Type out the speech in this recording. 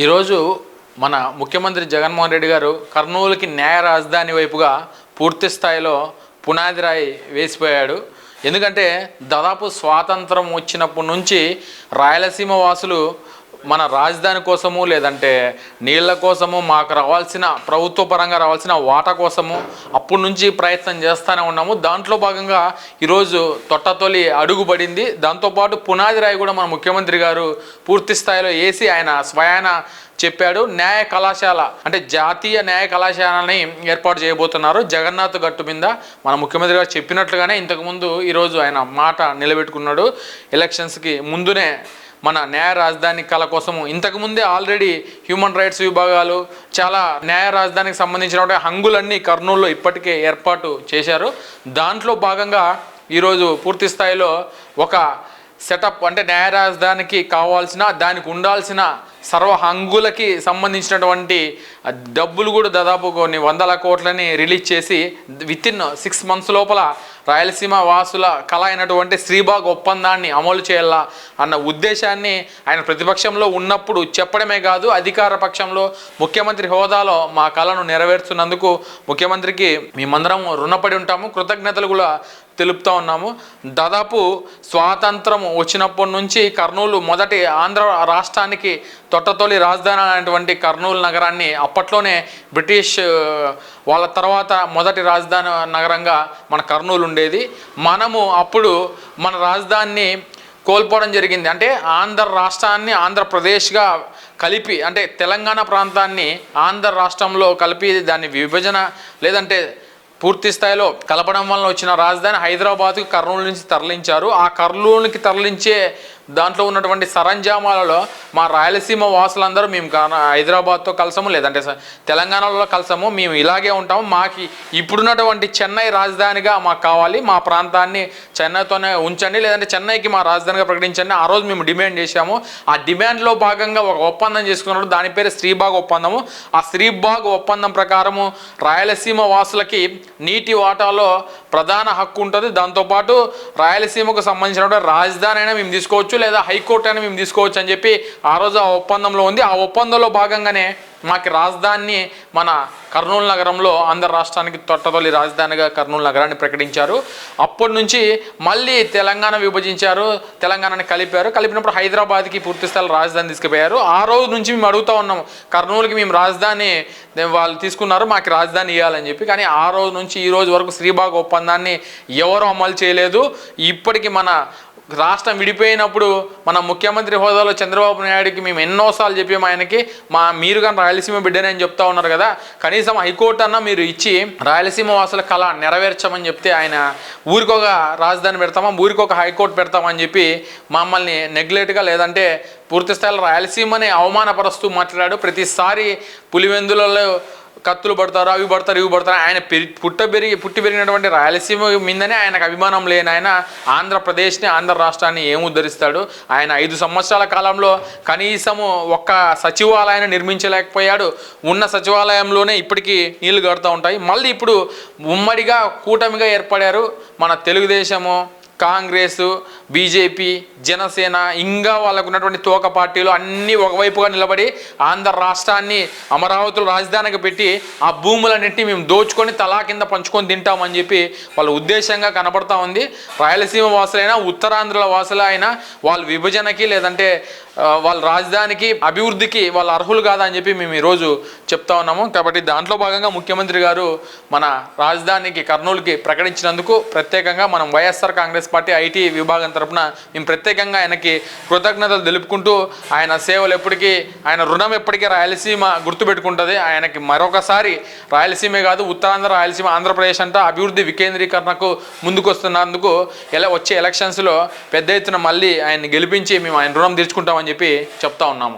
ఈరోజు మన ముఖ్యమంత్రి జగన్మోహన్ రెడ్డి గారు కర్నూలుకి న్యాయ రాజధాని వైపుగా పూర్తి స్థాయిలో పునాది రాయి వేసిపోయాడు. ఎందుకంటే దాదాపు స్వాతంత్రం వచ్చినప్పటి నుంచి రాయలసీమ వాసులు మన రాజధాని కోసము లేదంటే నీళ్ళ కోసము మాకు రావాల్సిన ప్రభుత్వ పరంగా రావాల్సిన వాటా కోసము అప్పటి నుంచి ప్రయత్నం చేస్తూనే ఉన్నాము. దాంట్లో భాగంగా ఈరోజు తొట్టతొలి అడుగుబడింది. దాంతోపాటు పునాది రాయి కూడా మన ముఖ్యమంత్రి గారు పూర్తి స్థాయిలో వేసి ఆయన స్వయాన చెప్పాడు. న్యాయ కళాశాల అంటే జాతీయ న్యాయ కళాశాలని ఏర్పాటు చేయబోతున్నారు. జగన్నాథ్ గట్టు మీద మన ముఖ్యమంత్రి గారు చెప్పినట్లుగానే ఇంతకుముందు ఈరోజు ఆయన మాట నిలబెట్టుకున్నాడు. ఎలక్షన్స్కి ముందునే మన న్యాయ రాజధాని కళ కోసము. ఇంతకుముందే ఆల్రెడీ హ్యూమన్ రైట్స్ విభాగాలు చాలా న్యాయ రాజధానికి సంబంధించిన హంగులన్నీ కర్నూలులో ఇప్పటికే ఏర్పాటు చేశారు. దాంట్లో భాగంగా ఈరోజు పూర్తి స్థాయిలో ఒక సెటప్ అంటే న్యాయ రాజధానికి కావాల్సిన దానికి ఉండాల్సిన సర్వ హంగులకి సంబంధించినటువంటి డబ్బులు కూడా దాదాపు కొన్ని వందల కోట్లని రిలీజ్ చేసి విత్ ఇన్ సిక్స్ మంత్స్ లోపల రాయలసీమ వాసుల కళ అయినటువంటి శ్రీబాగ్ ఒప్పందాన్ని అమలు చేయాలా అన్న ఉద్దేశాన్ని ఆయన ప్రతిపక్షంలో ఉన్నప్పుడు చెప్పడమే కాదు అధికార పక్షంలో ముఖ్యమంత్రి హోదాలో మా కళను నెరవేర్చున్నందుకు ముఖ్యమంత్రికి మేమందరం రుణపడి ఉంటాము. కృతజ్ఞతలు కూడా తెలుపుతా ఉన్నాము. దాదాపు స్వాతంత్రం వచ్చినప్పటి నుంచి కర్నూలు మొదటి ఆంధ్ర రాష్ట్రానికి తొట్టతొలి రాజధాని అనేటువంటి కర్నూలు నగరాన్ని అప్పట్లోనే బ్రిటిష్ వాళ్ళ తర్వాత మొదటి రాజధాని నగరంగా మన కర్నూలు ఉండేది. మనము అప్పుడు మన రాజధానిని కోల్పోవడం జరిగింది. అంటే ఆంధ్ర రాష్ట్రాన్ని ఆంధ్రప్రదేశ్గా కలిపి అంటే తెలంగాణ ప్రాంతాన్ని ఆంధ్ర రాష్ట్రంలో కలిపి దాన్ని విభజన లేదంటే పూర్తి స్థాయిలో కలపడం వలన వచ్చిన రాజధాని హైదరాబాద్కు కర్నూలు నుంచి తరలించారు. ఆ కర్నూలుకి తరలించే దాంట్లో ఉన్నటువంటి సరంజామాలలో మా రాయలసీమ వాసులందరూ మేము హైదరాబాద్తో కలసము లేదంటే తెలంగాణలో కలసము మేము ఇలాగే ఉంటాము. మాకు ఇప్పుడున్నటువంటి చెన్నై రాజధానిగా మాకు కావాలి. మా ప్రాంతాన్ని చెన్నైతోనే ఉంచండి లేదంటే చెన్నైకి మా రాజధానిగా ప్రకటించండి. ఆ రోజు మేము డిమాండ్ చేశాము. ఆ డిమాండ్లో భాగంగా ఒక ఒప్పందం చేసుకున్నాడు. దాని పేరు శ్రీబాగ్ ఒప్పందము. ఆ శ్రీబాగ్ ఒప్పందం ప్రకారము రాయలసీమ వాసులకి నీటి వాటాలో ప్రధాన హక్కు ఉంటుంది. దాంతోపాటు రాయలసీమకు సంబంధించిన రాజధాని అయినా మేము తీసుకోవచ్చు. లేదా హైకోర్టు అయినా మేము తీసుకోవచ్చు అని చెప్పి ఆ రోజు ఆ ఒప్పందంలో ఉంది. ఆ ఒప్పందంలో భాగంగానే మాకు రాజధానిని మన కర్నూలు నగరంలో ఆంధ్ర రాష్ట్రానికి తొట్టతొలి రాజధానిగా కర్నూలు నగరాన్ని ప్రకటించారు. అప్పటి నుంచి మళ్ళీ తెలంగాణ విభజించారు. తెలంగాణని కలిపారు. కలిపినప్పుడు హైదరాబాద్కి పూర్తిస్థాయి రాజధాని తీసుకుపోయారు. ఆ రోజు నుంచి మేము అడుగుతూ ఉన్నాం. కర్నూలుకి మేము రాజధాని వాళ్ళు తీసుకున్నారు. మాకు రాజధాని ఇవ్వాలని చెప్పి. కానీ ఆ రోజు నుంచి ఈ రోజు వరకు శ్రీబాగ్ ఒప్పందాన్ని ఎవరు అమలు చేయలేదు. ఇప్పటికీ మన రాష్ట్రం విడిపోయినప్పుడు మన ముఖ్యమంత్రి హోదాలో చంద్రబాబు నాయుడుకి మేము ఎన్నోసార్లు చెప్పాము ఆయనకి మా మీరు కానీ రాయలసీమ బిడ్డనే అని చెప్తా ఉన్నారు కదా కనీసం హైకోర్టు అన్న మీరు ఇచ్చి రాయలసీమ వాసుల కళ నెరవేర్చమని చెప్తే ఆయన ఊరికొక రాజధాని పెడతామా ఊరికొక హైకోర్టు పెడతామని చెప్పి మమ్మల్ని నెగ్లెక్ట్గా లేదంటే పూర్తి స్థాయిలో రాయలసీమని అవమానపరుస్తూ మాట్లాడాడు. ప్రతిసారి పులివెందులలో కత్తులు పడతారు అవి పడతారు ఇవి పడతారు. ఆయన పెరి పుట్ట పెరిగి పుట్టి పెరిగినటువంటి రాయలసీమ మీదనే ఆయనకు అభిమానం లేని ఆయన ఆంధ్రప్రదేశ్ని ఆంధ్ర రాష్ట్రాన్ని ఏం ఉద్ధరిస్తాడు ఆయన ఐదు సంవత్సరాల కాలంలో కనీసము ఒక్క సచివాలయాన్ని నిర్మించలేకపోయాడు. ఉన్న సచివాలయంలోనే ఇప్పటికీ నీళ్ళు కడుతూ ఉంటాయి. మళ్ళీ ఇప్పుడు ఉమ్మడిగా కూటమిగా ఏర్పడారు మన తెలుగుదేశము కాంగ్రెస్ బీజేపీ జనసేన ఇంకా వాళ్ళకు ఉన్నటువంటి తోక పార్టీలు అన్నీ ఒకవైపుగా నిలబడి ఆంధ్ర రాష్ట్రాన్ని అమరావతిలో రాజధానికి పెట్టి ఆ భూములన్నింటినీ మేము దోచుకొని తలా కింద పంచుకొని తింటామని చెప్పి వాళ్ళ ఉద్దేశంగా కనబడతా ఉంది. రాయలసీమ వాసులైనా ఉత్తరాంధ్రుల వాసులైనా వాళ్ళ విభజనకి లేదంటే వాళ్ళ రాజధానికి అభివృద్ధికి వాళ్ళు అర్హులు కాదని చెప్పి మేము ఈరోజు చెప్తా ఉన్నాము. కాబట్టి దాంట్లో భాగంగా ముఖ్యమంత్రి గారు మన రాజధానికి కర్నూలుకి ప్రకటించినందుకు ప్రత్యేకంగా మనం వైఎస్ఆర్ కాంగ్రెస్ పార్టీ ఐటీ విభాగం తరపున మేము ప్రత్యేకంగా ఆయనకి కృతజ్ఞతలు తెలుపుకుంటూ ఆయన సేవలు ఎప్పటికీ ఆయన రుణం ఎప్పటికీ రాయలసీమ గుర్తుపెట్టుకుంటుంది. ఆయనకి మరొకసారి రాయలసీమే కాదు ఉత్తరాంధ్ర రాయలసీమ ఆంధ్రప్రదేశ్ అంతా అభివృద్ధి వికేంద్రీకరణకు ముందుకు వస్తున్నందుకు ఎలా వచ్చే ఎలక్షన్స్లో పెద్ద ఎత్తున మళ్ళీ ఆయన్ని గెలిపించి మేము ఆయన రుణం తీర్చుకుంటామని చెప్పి చెప్తా ఉన్నాము.